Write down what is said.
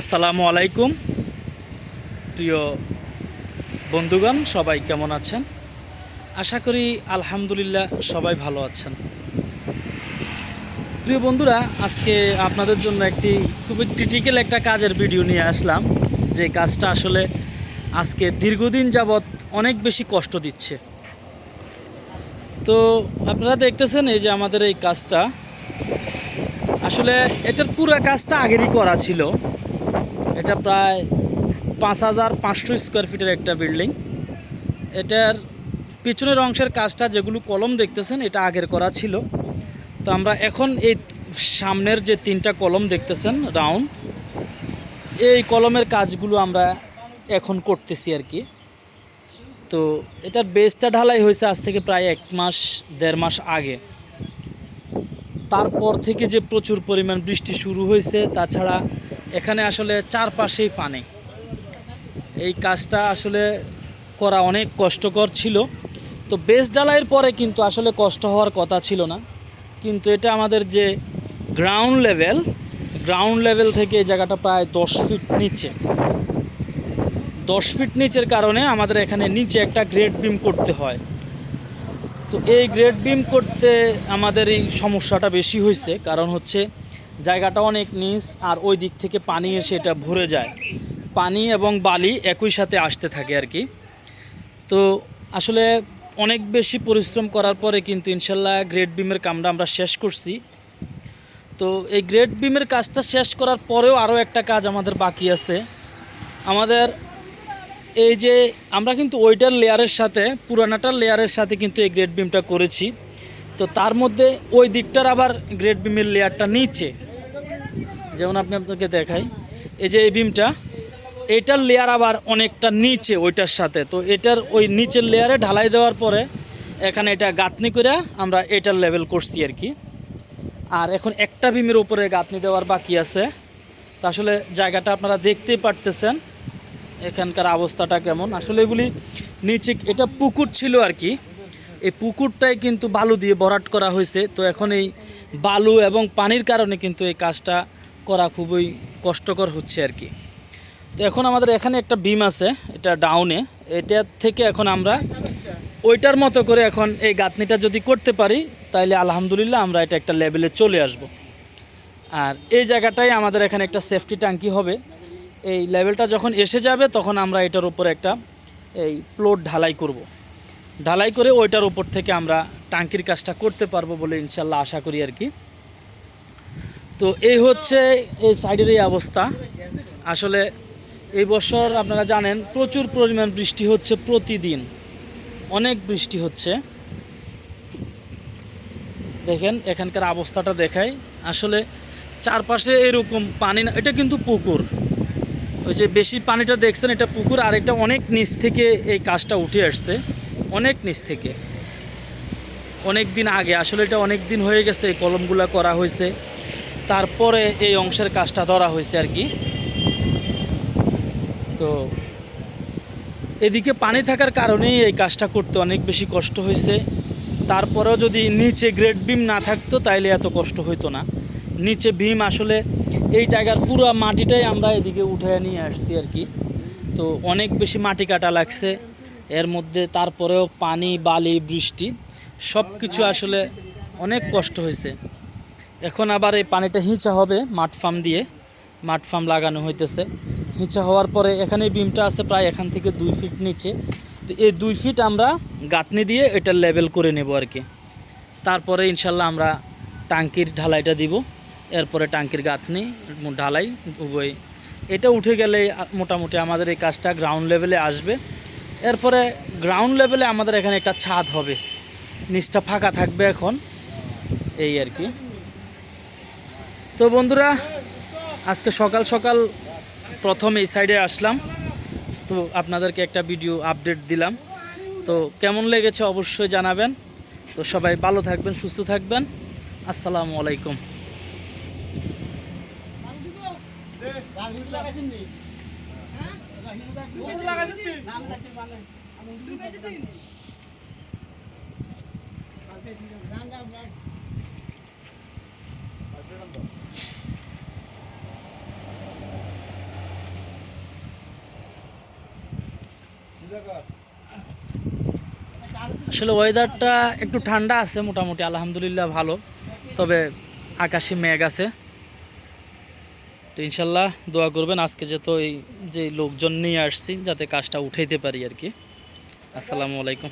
আসসালামু আলাইকুম। প্রিয় বন্ধুগণ, সবাই কেমন আছেন? আশা করি আলহামদুলিল্লাহ সবাই ভালো আছেন। প্রিয় বন্ধুরা, আজকে আপনাদের জন্য একটি খুবই ক্রিটিক্যাল একটা কাজের ভিডিও নিয়ে আসলাম। যে কাজটা আসলে আজকে দীর্ঘদিন যাবৎ অনেক বেশি কষ্ট দিচ্ছে। তো আপনারা দেখতেছেন এই যে আমাদের এই কাজটা। আসলে এটার পুরো কাজটা আগেরই করা ছিল। এটা প্রায় পাঁচ হাজার পাঁচশো স্কোয়ার ফিটের একটা বিল্ডিং এটার পিছনের অংশের কাজটা যেগুলো কলম দেখতেছেন, এটা আগের করা ছিল। তো আমরা এখন এই সামনের যে তিনটা কলম দেখতেছেন রাউন্ড এই কলমের কাজগুলো আমরা এখন করতেছি আর কি। তো এটার বেসটা ঢালাই হয়েছে আজ থেকে প্রায় এক মাস, দেড় মাস আগে। তারপর থেকে যে প্রচুর পরিমাণ বৃষ্টি শুরু হয়েছে, তাছাড়া এখানে আসলে চারপাশেই পানি। এই কাজটা আসলে করা অনেক কষ্টকর ছিল। তো বেশ ডালাইয়ের পরে কিন্তু আসলে কষ্ট হওয়ার কথা ছিল না। কিন্তু এটা আমাদের যে গ্রাউন্ড লেভেল গ্রাউন্ড লেভেল থেকে এই জায়গাটা প্রায় দশ ফিট নিচে। দশ ফিট নিচের কারণে আমাদের এখানে নিচে একটা গ্রেড বিম করতে হয়। তো এই গ্রেড বিম করতে আমাদের এই সমস্যাটা বেশি হয়েছে। কারণ হচ্ছে জায়গাটা অনেক নিচ আর ওই দিক থেকে পানি এসে এটা ভরে যায়। পানি এবং বালি একই সাথে আসতে থাকে আর কি। তো আসলে অনেক বেশি পরিশ্রম করার পরে কিন্তু ইনশাল্লাহ গ্রেড বিমের কামটা আমরা শেষ করছি। তো এই গ্রেড বিমের কাজটা শেষ করার পরেও আরও একটা কাজ আমাদের বাকি আছে। আমাদের এই যে আমরা কিন্তু ওইটার লেয়ারের সাথে, পুরানাটার লেয়ারের সাথে কিন্তু এই গ্রেড বিমটা করেছি। তো তার মধ্যে ওই দিকটার আবার গ্রেট বিমের লেয়ারটা নিচে। যেমন আপনি আপনাকে দেখাই, এই যে এই বিমটা এটার লেয়ার আবার অনেকটা নিচে ওইটার সাথে। তো এটার ওই নিচের লেয়ারে ঢালাই দেওয়ার পরে এখানে এটা গাঁথনি করে আমরা এটার লেভেল করছি আর কি। আর এখন একটা বিমের উপরে গাঁথনি দেওয়ার বাকি আছে। তা আসলে জায়গাটা আপনারা দেখতেই পারতেছেন, এখানকার অবস্থাটা কেমন। আসলে এগুলি নিচে, এটা পুকুর ছিল আর কি। এই পুকুরটাই কিন্তু বালু দিয়ে ভরাট করা হয়েছে। তো এখন এই বালু এবং পানির কারণে কিন্তু এই কাজটা করা খুবই কষ্টকর হচ্ছে আর কি। তো এখন আমাদের এখানে একটা বিম আছে, এটা ডাউনে এটা থেকে এখন আমরা ওইটার মতো করে এখন এই গাঁথনিটা যদি করতে পারি তাহলে আলহামদুলিল্লাহ আমরা এটা একটা লেভেলে চলে আসব। আর এই জায়গাটাই আমাদের এখানে একটা সেফটি ট্যাঙ্কি হবে। এই লেভেলটা যখন এসে যাবে, তখন আমরা এটার উপর একটা এই প্লট ঢালাই করব। ঢালাই করে ওইটার উপর থেকে আমরা টাঙ্কির কাজটা করতে পারব বলে ইনশাল্লাহ আশা করি আর কি। তো এই হচ্ছে এই সাইডের এই অবস্থা। আসলে এই বছর আপনারা জানেন প্রচুর পরিমাণ বৃষ্টি হচ্ছে প্রতিদিন। অনেক বৃষ্টি হচ্ছে। দেখেন এখানকার অবস্থাটা দেখাই। আসলে চারপাশে এরকম পানি না, এটা কিন্তু পুকুর। ওই যে বেশি পানিটা দেখছেন, এটা পুকুর আর এটা অনেক নিচ থেকে এই কাজটা উঠে আসছে। অনেক নিচ থেকে। অনেক দিন আগে, আসলে এটা অনেক দিন হয়ে গেছে, এই কলমগুলো করা হয়েছে। তারপরে এই অংশের কাজটা ধরা হয়েছে আর কি। তো এদিকে পানি থাকার কারণেই এই কাজটা করতে অনেক বেশি কষ্ট হয়েছে। তারপরেও যদি নিচে গ্রেড বিম না থাকতো, তাইলে এত কষ্ট হইতো না। নিচে বিম আসলে এই জায়গার পুরো মাটিটাই আমরা এদিকে উঠে নিয়ে আসছি আর কি। তো অনেক বেশি মাটি কাটা লাগছে। এর মধ্যে তারপরেও পানি, বালি, বৃষ্টি সব কিছু আসলে অনেক কষ্ট হয়েছে। এখন আবার এই পানিটা হিঁচা হবে মাঠ ফার্ম দিয়ে। মাঠ ফার্ম লাগানো হইতেছে। হিঁচা হওয়ার পরে এখানে বিমটা আছে প্রায় এখান থেকে দুই ফিট নিচে। তো এই দুই ফিট আমরা গাঁথনি দিয়ে এটা লেভেল করে নেব আর কি। তারপরে ইনশাল্লাহ আমরা টাঙ্কির ঢালাইটা দিব। এরপরে টাঙ্কির গাঁথনি, ঢালাই, উভয়। এটা উঠে গেলে মোটামুটি আমাদের এই কাজটা গ্রাউন্ড লেভেলে আসবে। এরপরে গ্রাউন্ড লেভেলে আমাদের এখানে একটা ছাদ হবে। নিচটা ফাঁকা থাকবে এখন। এই আর কি। তো বন্ধুরা, আজকে সকাল সকাল প্রথম এই সাইডে আসলাম। তো আপনাদেরকে একটা ভিডিও আপডেট দিলাম। তো কেমন লেগেছে অবশ্যই জানাবেন। তো সবাই ভালো থাকবেন, সুস্থ থাকবেন। আসসালামু আলাইকুম। আসলে ওয়েদারটা একটু ঠান্ডা আছে মোটামুটি আলহামদুলিল্লাহ ভালো। তবে আকাশে মেঘ আছে। তো ইনশাল্লাহ দোয়া করবেন, আজকে যেহেতু এই যে লোকজন নিয়ে আসছি, যাতে কাজটা উঠাইতে পারি আর কি। আসসালামু আলাইকুম।